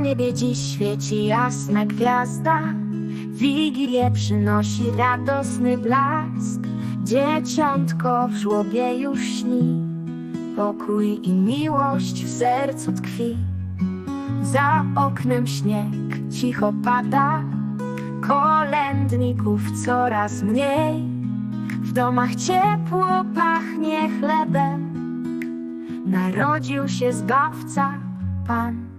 niebie dziś świeci jasna gwiazda. Wigilię przynosi radosny blask. Dzieciątko w żłobie już śni. Pokój i miłość w sercu tkwi. Za oknem śnieg cicho pada. Kolędników coraz mniej. W domach ciepło pachnie chlebem. Narodził się Zbawca, Pan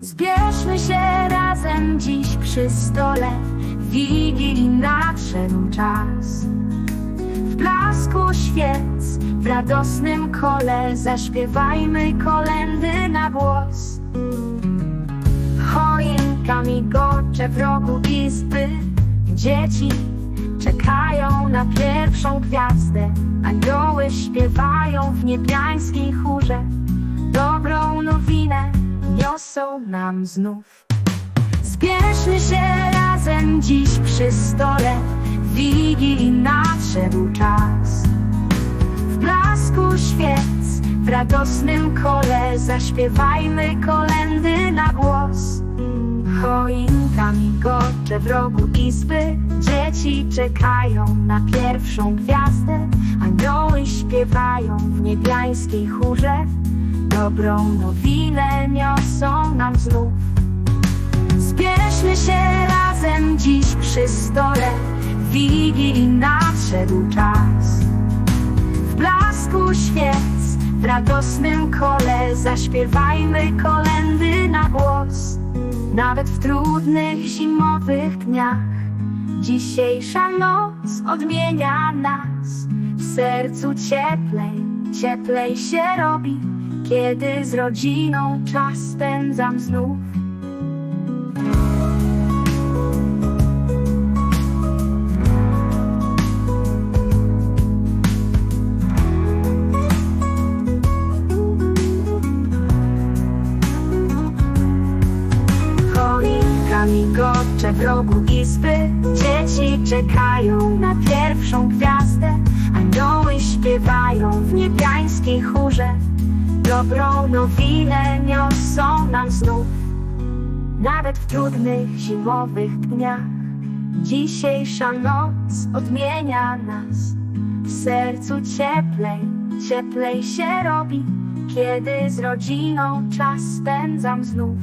Zbierzmy się razem dziś przy stole. Wigilii nadszedł czas. W blasku świec, w radosnym kole Zaśpiewajmy kolendy na głos. Choinkami gocze w rogu izby. Dzieci czekają na pierwszą gwiazdę. Anioły śpiewają w niebiańskiej chórze. Dobrą nowinę niosą nam znów. Zbierzmy się razem dziś przy stole Wigilii nadszedł czas. W blasku świec, w radosnym kole Zaśpiewajmy kolendy na głos. Choinkami gocze w rogu izby Dzieci czekają na pierwszą gwiazdę. Anioły śpiewają w niebiańskiej chórze Dobrą nowinę niosą nam znów. Zbierzmy się razem dziś przy stole Wigilii nadszedł czas. W blasku świec, w radosnym kole Zaśpiewajmy kolendy na głos. Nawet w trudnych zimowych dniach Dzisiejsza noc odmienia nas. W sercu cieplej, cieplej się robi Kiedy z rodziną czas spędzam znów. Choinkami gocze w rogu izby. Dzieci czekają na pierwszą gwiazdę nowinę niosą nam znów Nawet w trudnych zimowych dniach. Dzisiejsza noc odmienia nas. W sercu cieplej, cieplej się robi Kiedy z rodziną czas spędzam znów